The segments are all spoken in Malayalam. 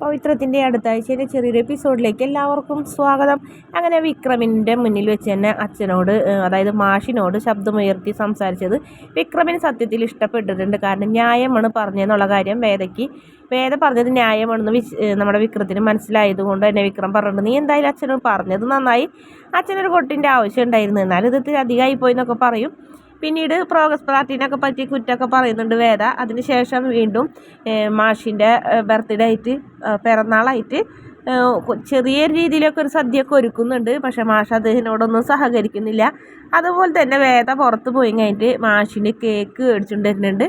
പവിത്രത്തിന്റെ അടുത്താഴ്ചയിലെ ചെറിയൊരു എപ്പിസോഡിലേക്ക് എല്ലാവർക്കും സ്വാഗതം. അങ്ങനെ വിക്രമിന്റെ മുന്നിൽ വെച്ച് തന്നെ അച്ഛനോട് അതായത് മാഷിനോട് ശബ്ദമുയർത്തി സംസാരിച്ചത് വിക്രമിന് സത്യത്തിൽ ഇഷ്ടപ്പെട്ടിട്ടുണ്ട്. കാരണം ന്യായമാണ് പറഞ്ഞതെന്നുള്ള കാര്യം വേദയ്ക്ക് വേദ പറഞ്ഞത് ന്യായമാണെന്ന് വിശ് നമ്മുടെ വിക്രത്തിന് മനസ്സിലായതുകൊണ്ട് തന്നെ വിക്രം പറഞ്ഞിട്ടുണ്ട്. നീ എന്തായാലും അച്ഛനോട് പറഞ്ഞത് നന്നായി. അച്ഛനൊരു കൊട്ടിന്റെ ആവശ്യം ഉണ്ടായിരുന്നു. എന്നാലും ഇത് അധികമായി പോയി എന്നൊക്കെ പറയും. പിന്നീട് പ്രോഗ്രസ് പാർട്ടീനൊക്കെ പറ്റി കുറ്റമൊക്കെ പറയുന്നുണ്ട് വേദ. അതിനുശേഷം വീണ്ടും മാഷിന്റെ ബർത്ത്ഡേ ആയിട്ട് പിറന്നാളായിട്ട് ചെറിയ രീതിയിലൊക്കെ ഒരു സദ്യയൊക്കെ ഒരുക്കുന്നുണ്ട്. പക്ഷേ മാഷ് അതിനോടൊന്നും സഹകരിക്കുന്നില്ല. അതുപോലെ തന്നെ വേദ പുറത്ത് പോയി കഴിഞ്ഞിട്ട് മാഷിന് കേക്ക് മേടിച്ചുകൊണ്ട് വരുന്നുണ്ട്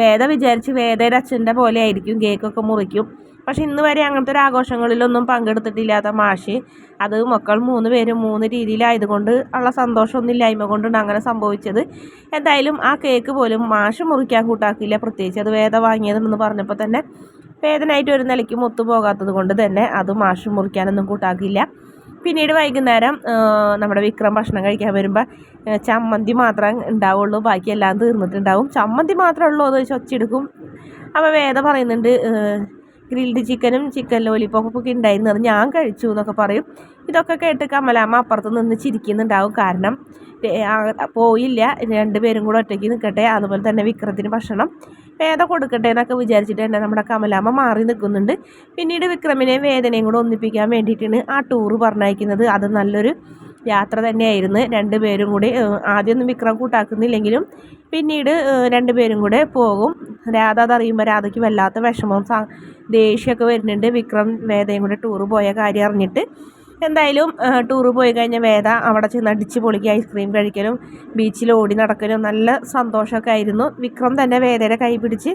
വേദ വിചാരിച്ച് വേദയുടെ അച്ഛന്റെ പോലെ ആയിരിക്കും കേക്കൊക്കെ മുറിക്കും. പക്ഷെ ഇന്ന് വരെ അങ്ങനത്തെ ഒരു ആഘോഷങ്ങളിലൊന്നും പങ്കെടുത്തിട്ടില്ലാത്ത മാഷ്. അത് മക്കൾ മൂന്ന് പേരും മൂന്ന് രീതിയിലായതുകൊണ്ട് ഉള്ള സന്തോഷമൊന്നും ഇല്ലായ്മ കൊണ്ടാണ് അങ്ങനെ സംഭവിച്ചത്. എന്തായാലും ആ കേക്ക് പോലും മാഷ് മുറിക്കാൻ കൂട്ടാക്കില്ല. പ്രത്യേകിച്ച് അത് വേദ വാങ്ങിയതെന്ന് പറഞ്ഞപ്പോൾ തന്നെ വേദനായിട്ട് ഒരു നിലയ്ക്ക് മുത്തു പോകാത്തത് കൊണ്ട് തന്നെ അത് മാഷ് മുറിക്കാനൊന്നും കൂട്ടാക്കില്ല പിന്നീട് വൈകുന്നേരം നമ്മുടെ വിക്രം ഭക്ഷണം കഴിക്കാൻ വരുമ്പോൾ ചമ്മന്തി മാത്രം ഉണ്ടാവുള്ളൂ ബാക്കിയെല്ലാം തീർന്നിട്ടുണ്ടാവും. ചമ്മന്തി മാത്രമേ ഉള്ളൂ എന്ന് ചൊച്ചെടുക്കും അപ്പോൾ വേദ പറയുന്നുണ്ട് ഗ്രിൽഡ് ചിക്കനും ചിക്കൻ ലോലിപ്പോപ്പൊക്കെ ഉണ്ടായിരുന്നു അത് ഞാൻ കഴിച്ചു എന്നൊക്കെ പറയും. ഇതൊക്കെ കേട്ട് കമലാമ്മ അപ്പുറത്ത് നിന്ന് ചിരിക്കുന്നുണ്ടാവും. കാരണം പോയില്ല രണ്ടുപേരും കൂടെ ഒറ്റയ്ക്ക് നിൽക്കട്ടെ. അതുപോലെ തന്നെ വിക്രത്തിന് ഭക്ഷണം. വേദ കൊടുക്കട്ടെ എന്നൊക്കെ വിചാരിച്ചിട്ട് തന്നെ നമ്മുടെ കമലാമ്മ മാറി നിൽക്കുന്നുണ്ട്. പിന്നീട് വിക്രമിനെ വേദനയും കൂടെ ഒന്നിപ്പിക്കാൻ വേണ്ടിയിട്ടാണ് ആ ടൂറ് പറഞ്ഞയക്കുന്നത്. അത് നല്ലൊരു യാത്ര തന്നെയായിരുന്നു. രണ്ടുപേരും കൂടി ആദ്യമൊന്നും വിക്രം കൂട്ടാക്കുന്നില്ലെങ്കിലും പിന്നീട് രണ്ടുപേരും കൂടെ പോകും. രാധ അതറിയുമ്പോൾ രാധയ്ക്ക് വല്ലാത്ത വിഷമവും ദേഷ്യമൊക്കെ വരുന്നുണ്ട്. വിക്രം വേദയും കൂടെ ടൂറ് പോയ കാര്യം അറിഞ്ഞിട്ട്. എന്തായാലും ടൂറ് പോയി കഴിഞ്ഞ വേദ അവിടെ ചെന്ന് അടിച്ച് പൊളിക്കുക ഐസ്ക്രീം കഴിക്കലും ബീച്ചിൽ ഓടി നടക്കലും നല്ല സന്തോഷമൊക്കെ ആയിരുന്നു. വിക്രം തന്നെ വേദയുടെ കൈ പിടിച്ച്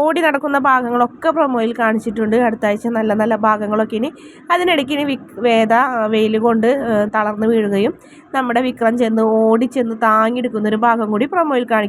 ഓടി നടക്കുന്ന ഭാഗങ്ങളൊക്കെ പ്രൊമോയിൽ കാണിച്ചിട്ടുണ്ട്. അടുത്ത ആഴ്ച നല്ല നല്ല ഭാഗങ്ങളൊക്കെ ഇനി അതിനിടയ്ക്ക് ഇനി വേദ വെയിൽ കൊണ്ട് തളർന്നു വീഴുകയും നമ്മുടെ വിക്രം ചെന്ന് ഓടി ചെന്ന് താങ്ങിയെടുക്കുന്നൊരു ഭാഗം കൂടി പ്രൊമോയിൽ കാണിക്കുന്നു.